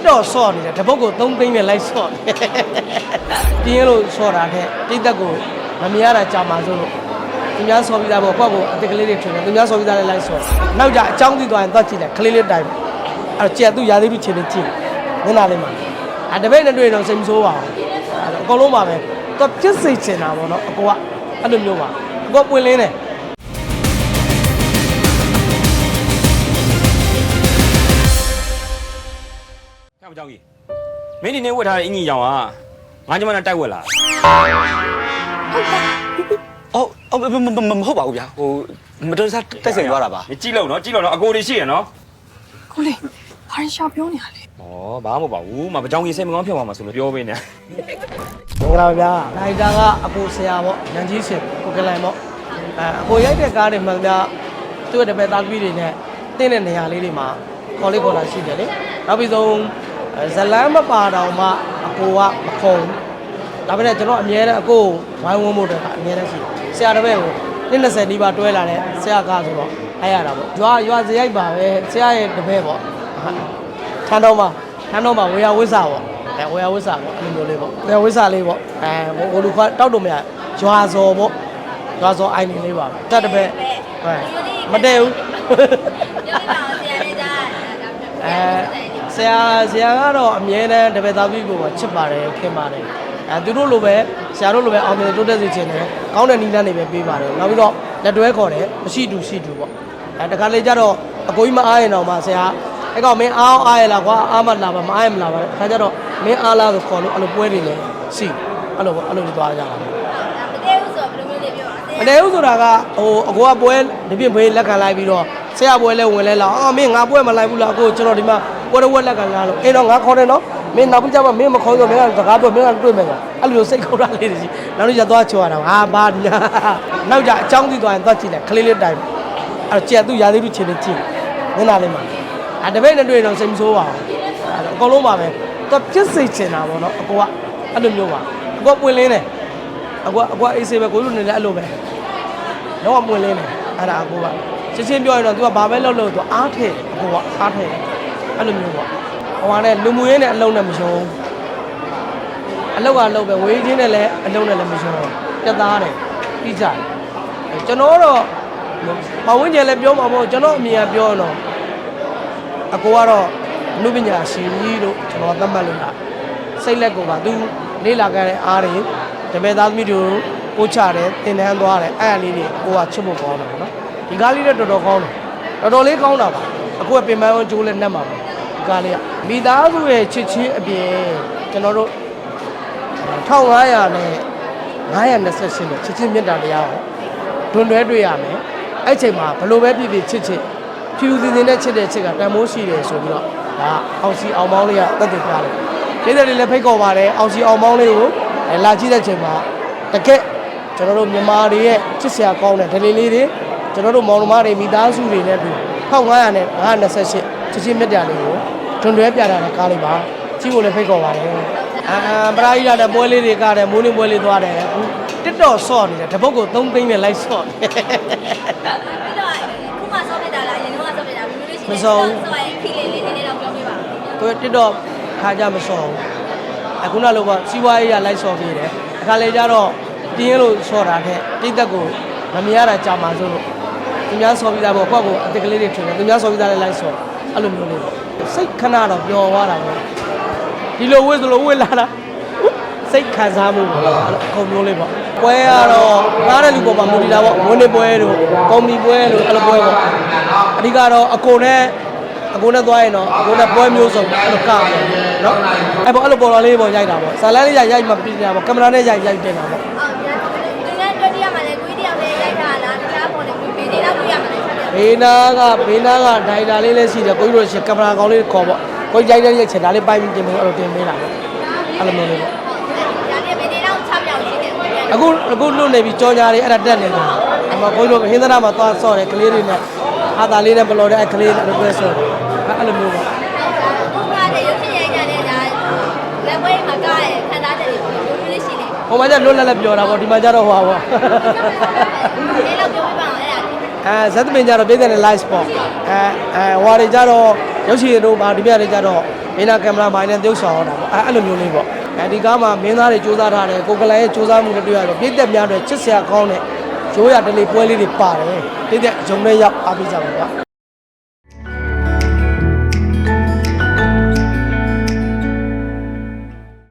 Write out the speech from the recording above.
တစ်တော်ဆော့နေတယ်တပုတ်ကို3သိန်းနဲ့လိုက်ဆော့တယ်ပြင်းလို့ဆော့တာတဲ့တိတ်သက်ကိုမမြင်ရတာကြာမှာဆိုလို့သူများဆော့ပြီးသားပေါ့ကိုယ့်ကိုအတက်ကလေးတွေထွင်တယ်သူများဆော့ပြီးသားလည်းလိုက်ဆော့နောက်ကြအချောင်းသိသွားရင်သွားကြည့်တယ်ကလေးလေးတိုင်အဲ့တော့ကြက်သူရာသီဥချင်းနေကြည့်မျက်နှာလေးမှာအဲတပိတ်နဲ့တွေ့ရင်တော့စိတ်မဆိုးပါဘူးအဲ့တော့အကုန်လုံးပါပဲသူပြစ်စိတ်ချင်တာပေါ့နော်အကိုကအဲ့လိုမျိုးပါအကိုပွင့်လင်းတယ်။ ကြောက်ကြောက်ကြီး။မင်းဒီနေ့ဝတ်ထားတဲ့အင်ကြီးရောင်ကငါကျမနဲ့တိုက်ဝက်လာအော်အော်မမမမဟုတ်ပါဘူးဗျာဟိုမတော်တဆတိုက်ဆိုင်သွားတာပါ။မကြည့်လို့နော်ကြည့်လို့နော်အကိုတွေရှိရနော်ကိုလေးဘာရရှာပြောနေရလဲ။ဩဘာမှမဟုတ်ပါဘူး။မပကြောင်ကြီးစိတ်မကောင်းဖြစ်သွားမှာဆိုလို့ပြောပေးနေမင်္ဂလာပါဗျာနိုင်တာကအကိုဆရာပေါ့ညန်ကြီးရှင်ကိုကလိုင်ပေါ့အဲအကိုရိုက်တဲ့ကားတွေမှန်ဗျာသူ့ရဲ့တပည့်သားသမီးတွေနဲ့တင်းတဲ့နေရာလေးတွေမှာခေါ်လေးခေါ်တာရှိတယ်လေနောက်ပြီးဆုံးအဲ ဇလန်းမပါတော့မှအကိုကမခုံဒါပေမဲ့ကျွန်တော်အမြဲတမ်းအကိုကိုဝိုင်းဝန်းဖို့တော့အမြဲတမ်းရှိတယ်ဆရာတပည့်ကိုနှစ်20နီးပါးတွဲလာတဲ့ဆရာကဆိုတော့အဲ့ရတာပေါ့ရွာရွာစရိုက်ပါပဲဆရာရဲ့တပည့်ပေါ့ထန်းတော်မှာထန်းတော်မှာဝေယဝိဇ္ဇာပေါ့အဲဝေယဝိစာပေါ့အဲ့လိုမျိုးလေးပေါ့ဝေယဝိစာလေးပေါ့အဲဟိုလူခွာတောက်တော့မရရွာစော်ပေါ့ရွာစော်အိုင်နေလေးပါတတ်တပည့်ဟဲ့မတည့်ဘူးပြောပြပါဦးဆရာလေးကြားအဲ ဆရာဆရာကတော့အမြဲတမ်းတပည့်သားပြီးကိုချစ်ပါတယ်ခင်ပါတယ်အဲသူတို့လိုပဲဆရာတို့လိုပဲအောင်မြင်တိုးတက်စေချင်တယ်ကောင်းတဲ့နီးလန်းတွေပဲပေးပါတယ်နောက်ပြီးတော့လက်တွဲခေါ်တယ်မရှိတူရှိတူပေါ့အဲတခါလေကျတော့အကိုကြီးမအားရင်တော့မှဆရာအဲ့ကောင်မင်းအားအောင်အားရလားကွာအားမလာပါမအားရမလာပါခါကျတော့မင်းအားလားဆိုခေါ်လို့အဲ့လိုပွဲတွေလည်းရှိအဲ့လိုပေါ့အဲ့လိုတွေသွားကြတာမတည့်ဘူးဆိုတော့ဘယ်လိုမျိုးလေးပြောပါဆမရာတည့်ဘူးဆိုတာကဟိုအကိုကပွဲဒီပြင်းဖေးလက်ခံလိုက်ပြီးတော့ဆရာပွဲလဲဝင်လဲလာအော်မင်းငါပွဲမလိုက်ဘူးလားအကိုကျွန်တော်ဒီမှာ ပွဲတော့ဝက်လက်ခံလာလို့အေးတော့ငါခေါ်တယ်နော်မင်းနောက်ပြီးကြမှာမင်းမခေါ်တော့မင်းကစကားပြောမင်းကတွေ့မယ်ကွာအဲ့လိုစိတ်ခေါ်တာလေးတွေရှိနောက်နေ့ကျသွားချောရတာဟာဘာညာနောက်ကြအချောင်းသိသွားရင်သွားကြည့်လိုက်ကလေးလေးတိုင်အဲ့တော့ကြက်သူရာသီဥချင်းနေကြည့်မျက်နှာလေးမှာအဲတပိတ်နဲ့တွေ့ရင်တော့စိတ်မဆိုးပါဘူးအဲ့တော့အကုန်လုံးပါပဲသူပြစ်စိတ်ချင်တာပေါ့နော်အကိုကအဲ့လိုမျိုးပါအကိုပွင့်လင်းတယ်အကိုကအကိုကအေးဆေးပဲကိုလူနေလည်းအဲ့လိုပဲတော့မွင်လင်းတယ်အဲ့ဒါအကိုကချင်းချင်းပြောရင်တော့ तू ကဘာပဲလုပ်လို့ तू အားထည့်အကိုကအားထည့် အဲ့လိုမျိုးပေါ့ဟိုကလည်းလူမှုရေးနဲ့အလုံးနဲ့မရှုံးအလောက်ကလောက်ပဲဝေးချင်းနဲ့လည်းအလုံးနဲ့လည်းမရှုံးပြတ်သားတယ်ပြီးကြတယ်ကျွန်တော်တော့ပဝင်းကျင်လည်းပြောမှာပေါ့ကျွန်တော်အမြင်ကပြောတော့အကိုကတော့အနုပညာရှင်ကြီးလို့ကျွန်တော်သတ်မှတ်လို့လားစိတ်လက်ကိုပါ तू လေးလာခဲ့တဲ့အားတွေတပည့်သားသမီးတို့ကိုချတယ်တင်တန်းသွားတယ်အဲ့အလေးတွေကိုကချစ်ဖို့ကောင်းတယ်ပေါ့နော်ဒီကားလေးတော့တော်တော်ကောင်းတယ်တော်တော်လေးကောင်းတာပါ အခုကပင်ပန်းကျိုးလည်းနှက်မှာပါဒီကားလေးကမိသားစုရဲ့ချစ်ချင်းအပြင်ကျွန်တော်တို့1500နဲ့928နဲ့ချစ်ချင်းမြတ်တာတရားကိုဒွန်တွဲတွေ့ရမယ်အဲ့ချိန်မှာဘလို့ပဲပြည့်ပြည့်ချစ်ချစ်ဖြူစင်စင်နဲ့ချစ်တဲ့ချစ်ကတန်မိုးရှိတယ်ဆိုပြီးတော့ဒါအောင်စီအောင်မောင်းလေးကတက်တက်ပြတယ်ကျေးဇူးတင်လည်းဖိတ်ခေါ်ပါတယ်အောင်စီအောင်မောင်းလေးကိုအဲလာကြည့်တဲ့ချိန်မှာတကက်ကျွန်တော်တို့မြန်မာတွေရဲ့ချစ်စရာကောင်းတဲ့ဒလေးလေးတွေကျွန်တော်တို့မောင်နှမတွေမိသားစုတွေနဲ့တူ 1500နဲ့928ချစ်ချင်းမြတ်တာလေးကိုဒွန်တွဲပြတာတဲ့ကားလေးပါကြည့်ဖို့လည်းဖိတ်ခေါ်ပါတယ်အာပရာဟိရတဲ့ပွဲလေးတွေကတဲ့မိုးနေပွဲလေးသွားတယ်အခုတစ်တော်ဆော့နေတယ်တပုတ်ကို3သိန်းနဲ့လိုက်ဆော့တယ်ပြီးတော့ခုမှဆော့ပြတာလားအရင်ကဆော့ပြတာဘယ်လိုလေးရှိလဲမဆော့ဘူးဆော့ရင်ခီလေးလေးနည်းနည်းတော့ပြောပြပါဦးသူတစ်တော့ခါကြမဆော့ဘူးအခုနောက်လောကစီးပွားရေးရလိုက်ဆော့ပြတယ်အခါလေကျတော့ပြင်းလို့ဆော့တာတဲ့တိတ်သက်ကိုမမြင်ရတာကြာမှာဆိုလို့ သူများဆော့ပြီးသားပေါ့ကိုယ့်ကိုအတက်ကလေးတွေထွင်တယ်သူများဆော့ပြီးသားလည်းလိုက်ဆော့အဲ့လိုမျိုးလေးပေါ့စိတ်ခဏတော့ပျော်သွားတာပေါ့ဒီလိုဝိသလိုဝိလာတာစိတ်ခံစားမှုပေါ့အဲ့လိုအကုန်မျိုးလေးပေါ့ပွဲကတော့ငားတဲ့လူပေါ်မှာမူတည်တာပေါ့ဝင်းနေပွဲတို့ကုမ္ပဏီပွဲတို့အဲ့လိုပွဲပေါ့အဓိကတော့အကုန်နဲ့အကိုနဲ့သွားရင်တော့အကိုနဲ့ပွဲမျိုးစုံအဲ့လိုကတယ်နော်အဲ့ပေါ်အဲ့လိုပေါ်လာလေးပေါ်ရိုက်တာပေါ့ဇာလန်းလေးရိုက်ရိုက်မှပြနေတာပေါ့ကင်မရာနဲ့ရိုက်ရိုက်တင်တာပေါ့ အော်ပြန်ဒီနေ့တွေ့ရမှာလေကိုကြီးတယောက်လေးရိုက်တာလားတခြားပေါ်လေကိုပေးသေးတော့တွေ့ရမှာလေဆက်ပြ ဘေးနာကဘေးနာကဒိုင်တာလေးလည်းရှိတယ်ကိုကြီးတို့ရှင်ကင်မရာကောင်းလေးခေါ်ပေါ့ကိုကြီးရိုက်တဲ့ရိုက်ချင်ဒါလေးပိုင်ပြီးတင်ပြီးအဲ့လိုတင်ပေးတာပေါ့အဲ့လိုမျိုးလေးပေါ့ဒါနဲ့ပေးသေးတော့6ပြောင်ရှိတယ်အခုအခုလွတ်နေပြီကြောညာလေးအဲ့ဒါတက်နေတယ်အမကိုကြီးတို့ဟင်းသနာမှာသွားဆော့တယ်ကလေးတွေနဲ့အာသာလေးနဲ့ဘလော်တဲ့အဲ့ကလေးနဲ့အဲ့လိုပဲဆော့တယ်အဲ့လိုမျိုးပေါ့ခုမှလည်းရုပ်ရှင်ရိုက်ကြတဲ့ဒါလက်ပွဲမှာကားရဲ့ခံစားချက်တွေဘယ်လိုလေးရှိလဲဟိုမှာကျလွတ်လပ်လပ်ပြောတာပေါ့ဒီမှာကျတော့ဟွာပေါ့ အဲဇက်သမင်ကြတော့ပြည်တဲ့ live sport အဲအဲဟွာတွေကြတော့ရုပ်ရှင်တို့ပါဒီပြတွေကြတော့ဘမင်းသားကင်မရာမိုင်နဲ့ပြုတ်ဆောင်တာပေါ့အဲအဲ့လိုမျိုးလေးပေါ့အဲဒီကားမှာမင်းသားတွေစူးစမ်းထားတယ်ကိုကလန်ရဲ့စူးစမ်းမှုတွေတွေ့ရတယ်ပြည့်တက်များတဲ့ချစ်စရာကောင်းတဲ့ရိုးရတလေးပွဲလေးတွေပါတယ်ပြည့်တက်ဂျုံနဲ့ရောက်အားပေးကြပါဗျ